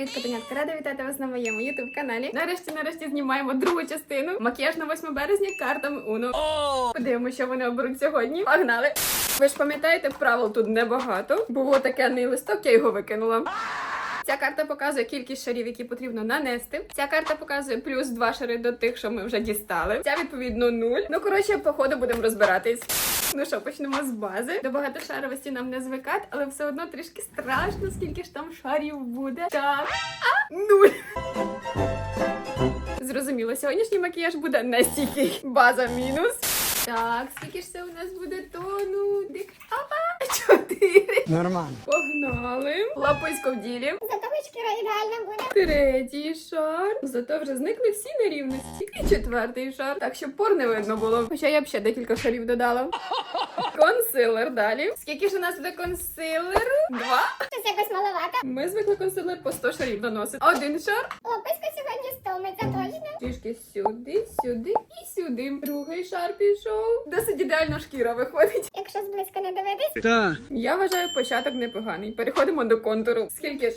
Привіт, котенятка! Рада вітати вас на моєму ютуб каналі. Нарешті, нарешті знімаємо другу частину. Макіяж на 8 березня картами Uno. Подивимося, що вони оберуть сьогодні. Погнали! Ви ж пам'ятаєте, правил тут небагато. Було таке не листок, я його викинула. Ця карта показує кількість шарів, які потрібно нанести. Ця карта показує плюс два шари до тих, що ми вже дістали. Ця відповідно нуль. Ну коротше, по ходу будемо розбиратись. Ну що, почнемо з бази. До багатошаровості нам не звикати, але все одно трішки страшно, скільки ж там шарів буде. Так, а нуль. Зрозуміло, сьогоднішній макіяж буде не стійкий. База мінус. Так, скільки ж це у нас буде тону? Дик. Опа! Чотири. Нормально. Погнали. Лаписько в ділі. Третій шар. Зато вже зникли всі нерівності. І четвертий шар. Так, щоб пор не видно було. Хоча я б ще декілька шарів додала. Консилер далі. Скільки ж у нас буде консилеру? Два. Щось якось маловато. Ми звикли консилер по 100 шарів наносити. Один шар. Лописько сьогодні стомиться точно. Трішки сюди, сюди і сюди. Другий шар пішов. Досить ідеально шкіра виходить. Якщо зблизько не дивитись, Так. Я вважаю початок непоганий. Переходимо до контуру. Скільки ж?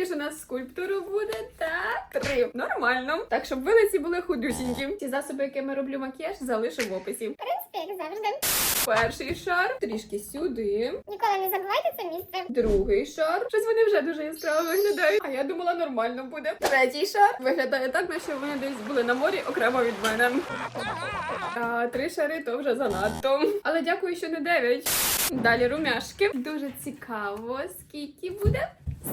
Скільки ж у нас скульптуру буде? Так, три. Нормально. Так, щоб вилиці були худюсінькі. Ті засоби, якими роблю макіяж, залишу в описі. в принципі, як завжди. Перший шар трішки сюди. Ніколи не забувайте це місце. Другий шар. Щось вони вже дуже яскраво виглядають. А я думала, нормально буде. Третій шар виглядає так, наче вони десь були на морі окремо від мене. А три шари то вже занадто. Але дякую, що не дев'ять. Далі румяшки. Дуже цікаво, скільки буде.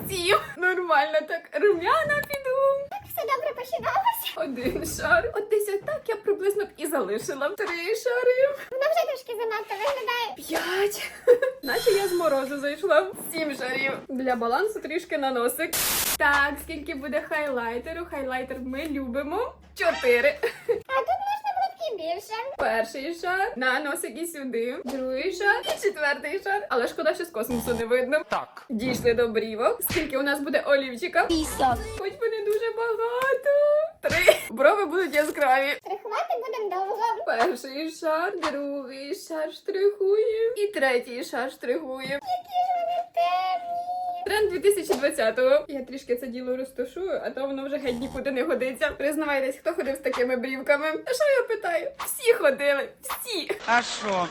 Сім. Нормально так. Румяна піду. Так все добре починалося. Один шар. От десь отак я приблизно б і залишила. Три шари. Воно вже трошки занадто виглядає. П'ять. Наче я з морозу зайшла. Сім шарів. Для балансу трішки на носик. Так, скільки буде хайлайтеру? Хайлайтер ми любимо. Чотири. А тут можна було б і більше. Перший шар. На носик і сюди. Другий шар. І четвертий шар. Але шкода, що з космосу не видно. Так. Дійшли до брівок. Скільки у нас буде олівчика? Хоч би не дуже багато. Три. Брови будуть яскраві. Штрихувати будемо довго. Перший шар, другий шар штрихуємо. І третій шар штрихуємо. Які ж вони темні. Тренд 2020-го. Я трішки це діло розташую, а то воно вже геть нікуди не годиться. Признавайтесь, хто ходив з такими брівками? А що я питаю? Всі ходили, всі. А що?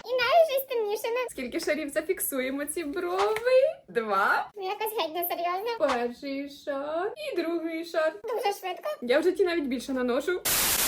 Темнішими. Скільки шарів зафіксуємо ці брови? Два. Ну якось геть не серйозно. Перший шар і другий шар. Дуже швидко. Я в житті навіть більше наношу.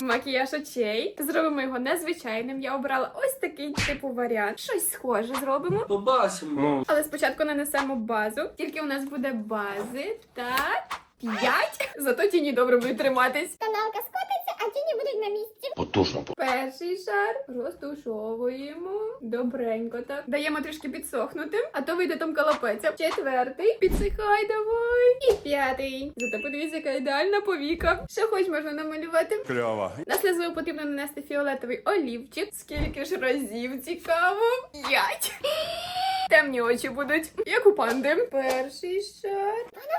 Макіяж очей. Зробимо його незвичайним. Я обрала ось такий типу варіант. Щось схоже зробимо. Побачимо. Але спочатку нанесемо базу. Тільки у нас буде бази. Так. П'ять. Зато тіні добре будуть триматись. Тоналка скотиться, а тіні будуть на місці. Потужно. Перший шар розтушовуємо. Добренько так. Даємо трішки підсохнути, а то вийде там колопеця. Четвертий. Підсихай давай. І п'ятий. Зато подивіться, яка ідеальна повіка. Що хоч можна намалювати. Кльово. На сльозу потрібно нанести фіолетовий олівчик. Скільки ж разів цікаво? П'ять. Темні очі будуть, як у панди. Перший шар. Вже.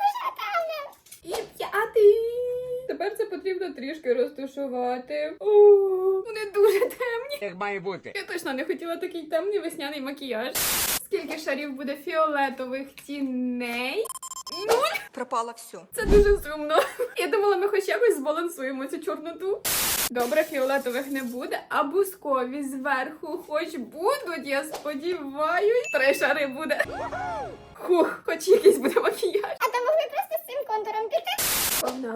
І п'ятий. Тепер це потрібно трішки розтушувати. О, вони дуже темні. Як має бути. Я точно не хотіла такий темний весняний макіяж. Скільки шарів буде фіолетових тіней? пропало все. Це дуже сумно. Я думала, ми хоч якось збалансуємо цю чорноту. Добре, фіолетових не буде, а бускові зверху хоч будуть, я сподіваюсь. Три шари буде. Хух, хоч якийсь буде макіяж. А то могли просто з цим контуром піти.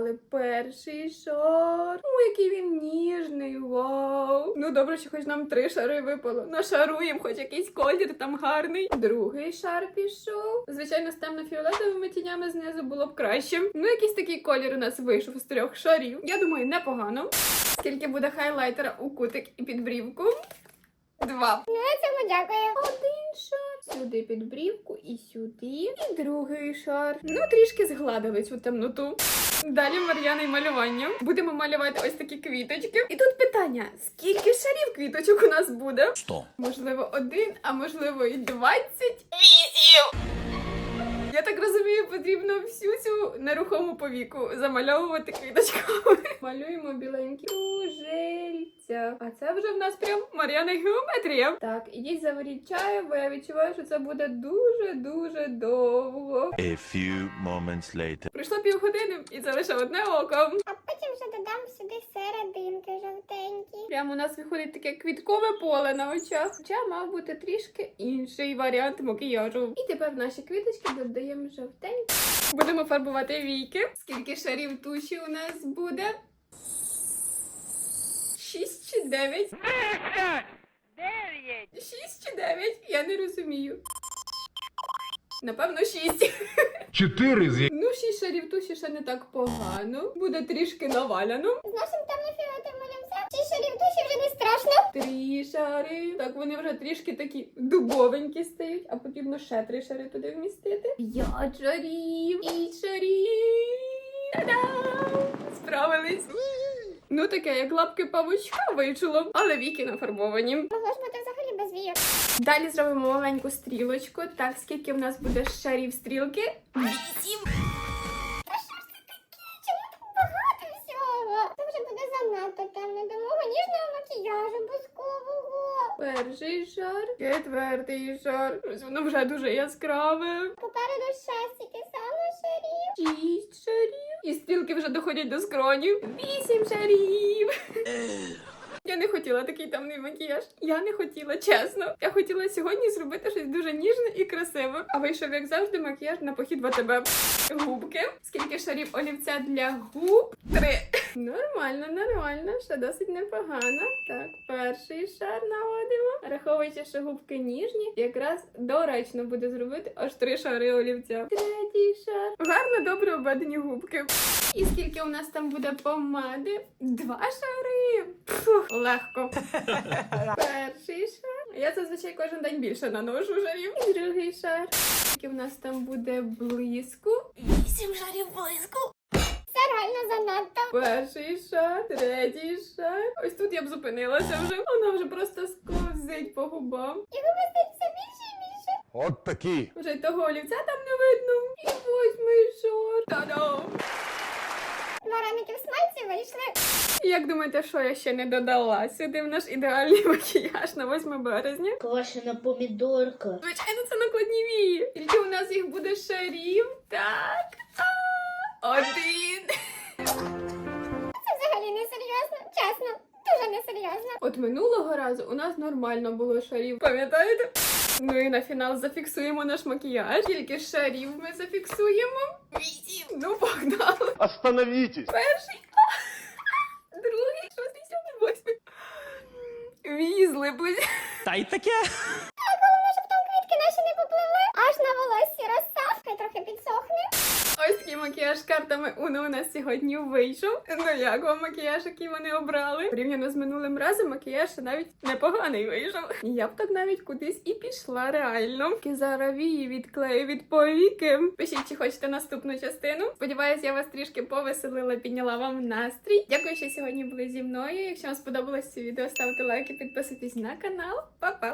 Погнали перший шар. О, який він ніжний, вау. Ну добре, що хоч нам три шари випало. Нашаруємо, хоч якийсь колір там гарний. Другий шар пішов. Звичайно, з темно-фіолетовими тінями знизу було б краще. Ну, якийсь такий колір у нас вийшов з трьох шарів. Я думаю, непогано. Скільки буде хайлайтера у кутик і під брівку? Два. Я на цьому дякую. Один шар. Сюди під брівку і сюди. І другий шар. Ну, трішки згладили цю темноту. Далі Мар'яна і малювання. Будемо малювати ось такі квіточки. І тут питання: скільки шарів квіточок у нас буде? Сто. Можливо, один, а можливо, і двадцять. Я так розумію, потрібно всю цю нерухому повіку замальовувати квіточками. Малюємо біленькі кружельця. А це вже в нас прям Мар'яна геометрія. Так, ідіть заваріть чаю, бо я відчуваю, що це буде дуже-дуже довго. A few moments later. Пройшло півгодини, і це лише одне око. Додам сюди серединки жовтенькі. Прямо у нас виходить таке квіткове поле на очах. Хоча мав бути трішки інший варіант макіяжу. І тепер в наші квіточки додаємо жовтенькі. Будемо фарбувати війки. Скільки шарів туші у нас буде? Шість чи дев'ять? Дев'ять! Шість чи дев'ять? Я не розумію. Напевно, шість. Чотири з Ну, шість шарів туші ще не так погано. Буде трішки наваляно. З нашим темно-фіолетовим шарів душі вже не страшно. Три шари. Так вони вже трішки такі дубовенькі стають, а потрібно ще три шари туди вмістити. П'ять шарів. П'ять шарів. Та-дам! Справились. Ну таке, як лапки павучка вийшло, але віки нафарбовані. Могло ж бути взагалі без війок. Далі зробимо маленьку стрілочку. Так, скільки в нас буде шарів стрілки? Вісім. До мого ніжного макіяжу бузкового. Перший шар, четвертий шар. Ось Воно вже дуже яскраве. Попереду ще стільки саме шарів. Шість шарів. І стрілки вже доходять до скронів. Вісім шарів. Я не хотіла такий темний макіяж. Я не хотіла, чесно. Я хотіла сьогодні зробити щось дуже ніжне і красиве. А вийшов, як завжди, макіяж на похід в АТБ. Губки. Скільки шарів олівця для губ? Три. Нормально, нормально, ще досить непогано. Так, перший шар наводимо. Раховуючи, що губки ніжні, якраз доречно буде зробити аж три шари олівця. Третій шар. Гарно, добре обведені губки. І скільки у нас там буде помади? Два шари. Фух, легко. Перший шар. Я зазвичай кожен день більше наношу шарів. І другий шар. Скільки в нас там буде блиску? Вісім шарів блиску. Це реально занадто. Перший шар, третій шар. Ось тут я б зупинилася вже. Вона вже просто сковзить по губам. І губи стають все більше і більше. От такі. Вже й того олівця там не видно. І восьмий шар. Та-дам! Вареники в смальці вийшли. Як думаєте, що я ще не додала сюди в наш ідеальний макіяж на 8 березня? Квашена помідорка. Звичайно, це накладні вії. Тільки у нас їх буде шарів. Так. Один. Це взагалі не серйозно. Чесно, дуже не серйозно. От минулого разу у нас нормально було шарів. Пам'ятаєте? Ну і на фінал зафіксуємо наш макіяж. Тільки шарів ми зафіксуємо. Вісім. Ну, погнали. Остановітесь. Перший. Другий, шостий, сьомий, восьмий. Візли, будь. Та й таке. Головне, щоб там квітки наші не попливли. Аж на волоссі розсав. Хай трохи підсохне. Ось такий макіяж картами Уно у нас сьогодні вийшов. Ну як вам макіяж, який вони обрали? Порівняно з минулим разом макіяж навіть непоганий вийшов. Я б так навіть кудись і пішла реально. Тільки вії відклею від повіки. Пишіть, чи хочете наступну частину. Сподіваюсь, я вас трішки повеселила, підняла вам настрій. Дякую, що сьогодні були зі мною. Якщо вам сподобалось це відео, ставте лайки, підписуйтесь на канал. Па-па!